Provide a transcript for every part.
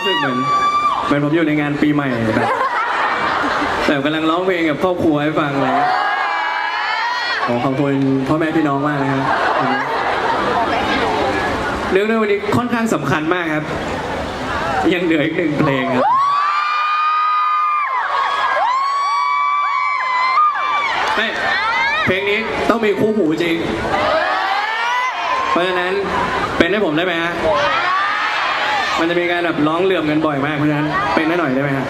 เหมือนเหมือนผมอยู่ในงานปีใหม่แบบแต่กำลังร้องเพลงกับครอบครัวให้ฟังอะไรเลยขอขอบคุณพ่อแม่พี่น้องมากนะครับเรื่องในวันนี้ค่อนข้างสำคัญมากครับ ยังเหลืออีกหนึ่งเพลงครับไม่เพลงนี้ต้องมีคู่หูจริง เพราะฉะนั้นเป็นให้ผมได้ไหมฮะ มันจะมีการแบบร้องเหลื่อมกันบ่อยมากเพราะฉะนั้นเป็นให้หน่อยได้ไหมฮะ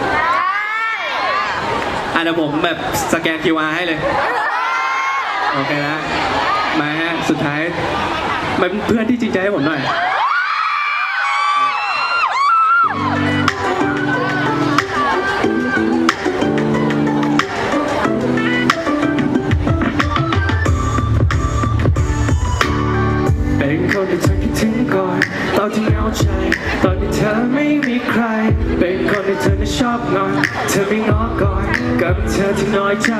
อะเดี๋ยวผมแบบสแกน QR ให้เลย โอเคนะ มาฮะ สุดท้ายมาเป็นเพื่อนที่จริงใจให้ผมหน่อย ใคร เป็นคนที่เธอไม่ชอบงอน เธอไม่ง้อก่อน กับเธอที่น้อยใจ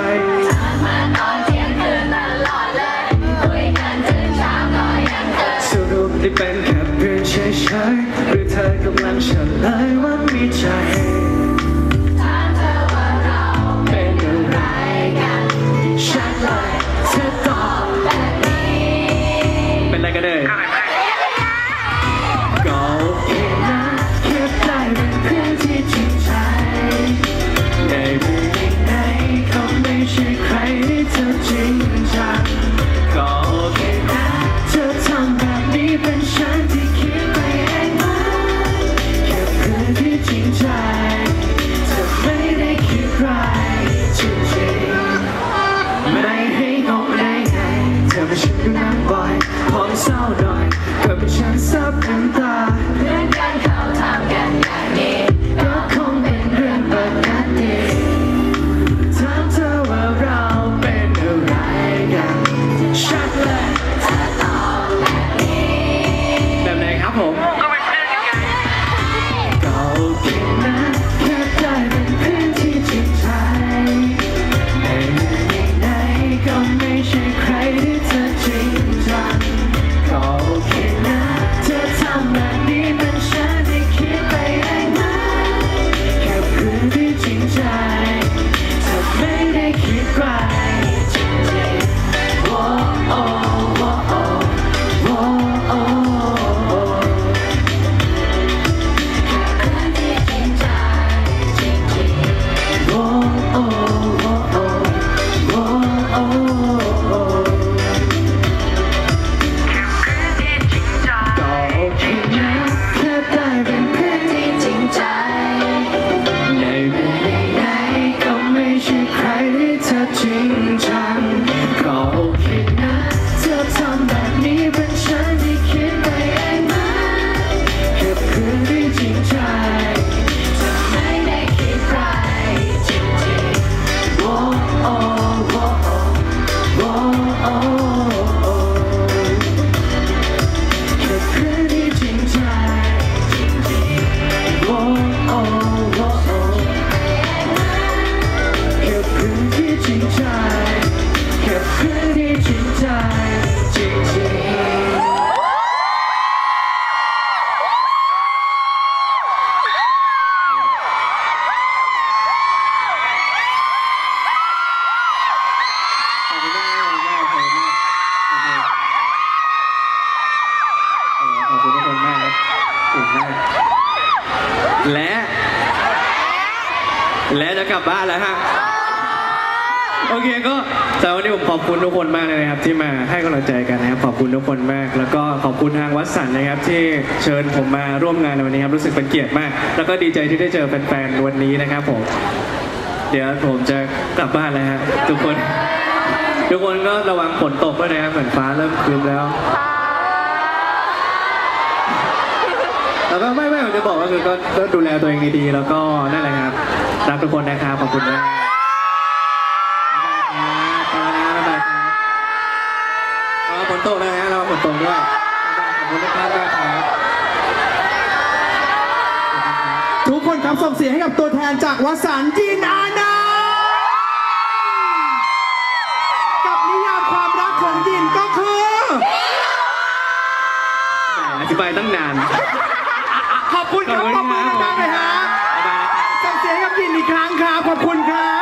แและ และจะกลับบ้านแล้วฮะ โอเคก็แต่วันนี้ผมขอบคุณทุกคนมากเลยนะครับ ที่มาให้กำลังใจกันนะครับ ขอบคุณทุกคนมาก แล้วก็ขอบคุณทางวัดสันนะครับ ที่เชิญผมมาร่วมงานในวันนี้ครับรู้สึกเป็นเกียรติมาก แล้วก็ดีใจที่ได้เจอแฟนๆวันนี้นะครับผม เดี๋ยวผมจะกลับบ้านแล้วฮะทุกคน ทุกคนก็ระวังฝนตกด้วยนะครับเหมือนฟ้าเริ่มครึ้มแล้ว แล้วก็ไม่ไม่ผมจะบอกว่าคือก็ก็ดูแลตัวเองดีๆแล้วก็นั่นแหละครับรักทุกคนนะครับขอบคุณมากบ๊ายบายครับบ๊ายบายครับระวังฝนตกนะฮะระวังฝนตกด้วยขอบคุณทุกท่านด้วยครับ ทุกคนครับส่งเสียงให้กับตัวแทนจากวสันต์ยินอานันต์กับนิยามความรักของยินก็คือ อธิบายตั้งนานขอบ คุณครับปรบมือดังๆหน่อยฮะส่งเสียงกับยินอีกครั้งครับขอบคุณครับ